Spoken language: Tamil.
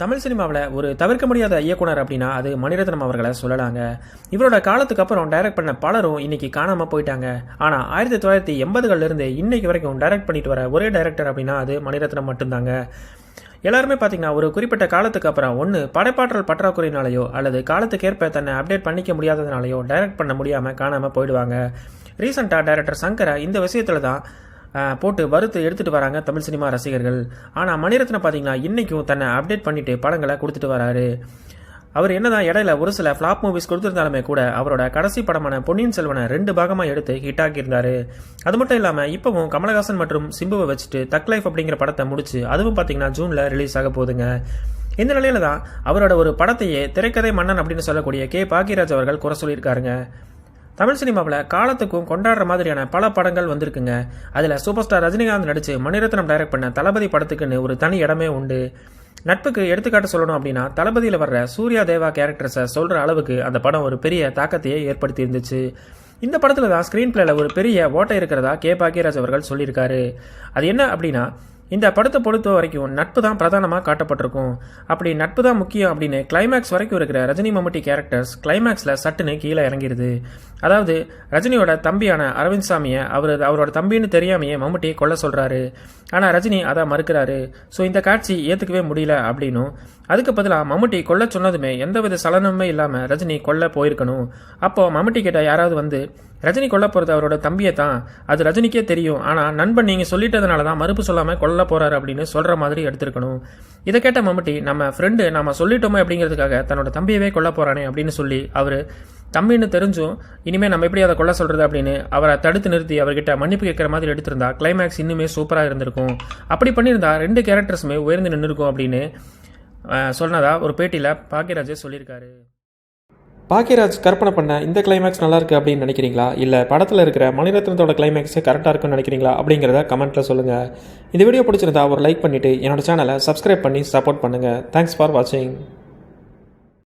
தமிழ் சினிமாவில் ஒரு தவிர்க்க முடியாத இயக்குனர் அப்படின்னா அது மணிரத்னம் அவர்களை சொல்லலாங்க. இவரோட காலத்துக்கு அப்புறம் டைரக்ட் பண்ண பலரும் இன்னைக்கு காணாமல் போயிட்டாங்க. ஆனால் ஆயிரத்தி தொள்ளாயிரத்தி எண்பதுகள்லேருந்து இன்னைக்கு வரைக்கும் டைரக்ட் பண்ணிட்டு வர ஒரே டைரக்டர் அப்படின்னா அது மணிரத்னம் மட்டும்தாங்க. எல்லாருமே பார்த்தீங்கன்னா ஒரு குறிப்பிட்ட காலத்துக்கு அப்புறம் ஒன்று படைப்பாற்றல் பற்றாக்குறையினாலேயோ அல்லது காலத்துக்கேற்ப தன்னை அப்டேட் பண்ணிக்க முடியாததுனாலையோ டைரக்ட் பண்ண முடியாமல் காணாமல் போயிடுவாங்க. ரீசெண்டாக டைரக்டர் சங்கரை இந்த விஷயத்தில் தான் போட்டு வறுத்து எடுத்துகிட்டு வராங்க தமிழ் சினிமா ரசிகர்கள். ஆனால் மணிரத்னம் பார்த்தீங்கன்னா இன்றைக்கும் தன்னை அப்டேட் பண்ணிவிட்டு படங்களை கொடுத்துட்டு வராரு. அவர் என்னதான் இடையில ஒரு சில ஃப்ளாப் மூவிஸ் கொடுத்துருந்தாலுமே கூட அவரோட கடைசி படமான பொன்னியின் செல்வனை ரெண்டு பாகமாக எடுத்து ஹிட் ஆக்கியிருந்தாரு. அது மட்டும் இல்லாமல் இப்போவும் கமலஹாசன் மற்றும் சிம்புவை வச்சுட்டு தக் லைஃப் அப்படிங்கிற படத்தை முடிச்சு அதுவும் பார்த்தீங்கன்னா ஜூனில் ரிலீஸ் ஆக போகுதுங்க. இந்த நிலையில தான் அவரோட ஒரு படத்தையே திரைக்கதை மன்னன் அப்படின்னு சொல்லக்கூடிய கே பாக்கியராஜ் அவர்கள் குறை சொல்லியிருக்காருங்க. தமிழ் சினிமாவில் காலத்துக்கும் கொண்டாடுற மாதிரியான பல படங்கள் வந்திருக்குங்க. அதில் சூப்பர் ஸ்டார் ரஜினிகாந்த் நடித்து மணிரத்னம் டைரக்ட் பண்ண தளபதி படத்துக்குன்னு ஒரு தனி இடமே உண்டு. நட்புக்கு எடுத்துக்காட்டு சொல்லணும் அப்படின்னா தளபதியில் வர்ற சூர்யா தேவா கேரக்டர்ஸை சொல்கிற அளவுக்கு அந்த படம் ஒரு பெரிய தாக்கத்தையே ஏற்படுத்தி இருந்துச்சு. இந்த படத்தில் தான் ஸ்க்ரீன் பிளேல ஒரு பெரிய ஓட்டை இருக்கிறதா கே பாக்கியராஜ் அவர்கள் சொல்லியிருக்காரு. அது என்ன அப்படின்னா இந்த படத்தை பொறுத்த வரைக்கும் நட்பு தான் பிரதானமாக காட்டப்பட்டிருக்கும். அப்படி நட்பு தான் முக்கியம் அப்படின்னு கிளைமேக்ஸ் வரைக்கும் இருக்கிற ரஜினி மம்முட்டி கேரக்டர்ஸ் கிளைமேக்ஸில் சட்டுன்னு கீழே இறங்கிடுது. அதாவது ரஜினியோட தம்பியான அரவிந்த் சாமியை அவர் அவரோட தம்பின்னு தெரியாமையே மம்முட்டி கொல்ல சொல்கிறாரு ஆனால் ரஜினி அதை மறுக்கிறாரு. ஸோ இந்த காட்சி ஏற்றுக்கவே முடியல அப்படின்னும். அதுக்கு பதிலாக மம்முட்டி கொல்ல சொன்னதுமே எந்தவித சலனமே இல்லாமல் ரஜினி கொல்ல போயிருக்கணும். அப்போது மம்முட்டி கிட்ட யாராவது வந்து ரஜினி கொல்ல போகிறது அவரோட தம்பியை தான் அது ரஜினிக்கே தெரியும். ஆனால் நண்பன் நீங்கள் சொல்லிட்டதுனால தான் மறுப்பு சொல்லாமல் கொல்ல போகிறாரு அப்படின்னு சொல்கிற மாதிரி எடுத்திருக்கணும். இதை கேட்ட மம்முட்டி நம்ம ஃப்ரெண்டு நம்ம சொல்லிட்டோமே அப்படிங்கிறதுக்காக தன்னோட தம்பியவே கொல்ல போகிறானே அப்படின்னு சொல்லி அவர் தம்பின்னு தெரிஞ்சும் இனிமேல் நம்ம எப்படி அதை கொல்ல சொல்கிறது அப்படின்னு அவரை தடுத்து நிறுத்தி அவர்கிட்ட மன்னிப்பு கேட்குற மாதிரி எடுத்திருந்தா கிளைமேக்ஸ் இன்னுமே சூப்பராக இருந்திருக்கும். அப்படி பண்ணியிருந்தா ரெண்டு கேரக்டர்ஸுமே உயர்ந்து நின்று இருக்கும் அப்படின்னு சொன்னதா ஒரு பேட்டியில் பாக்கியராஜே சொல்லியிருக்காரு. பாக்கியராஜ் கற்பனை பண்ண இந்த கிளைமேக்ஸ் நல்லா இருக்கு அப்படின்னு நினைக்கிறீங்களா? இல்லை படத்தில் இருக்கிற மணிரத்னத்தோட கிளைமேக்ஸே கரெக்டாக இருக்குன்னு நினைக்கிறீங்களா? அப்படிங்கிறத கமெண்ட்டில் சொல்லுங்கள் இந்த வீடியோ பிடிச்சிருந்தா ஒரு லைக் பண்ணிவிட்டு என்னோட சேனலை சப்ஸ்கிரைப் பண்ணி சப்போர்ட் பண்ணுங்கள் தேங்க்ஸ் ஃபார் வாட்சிங்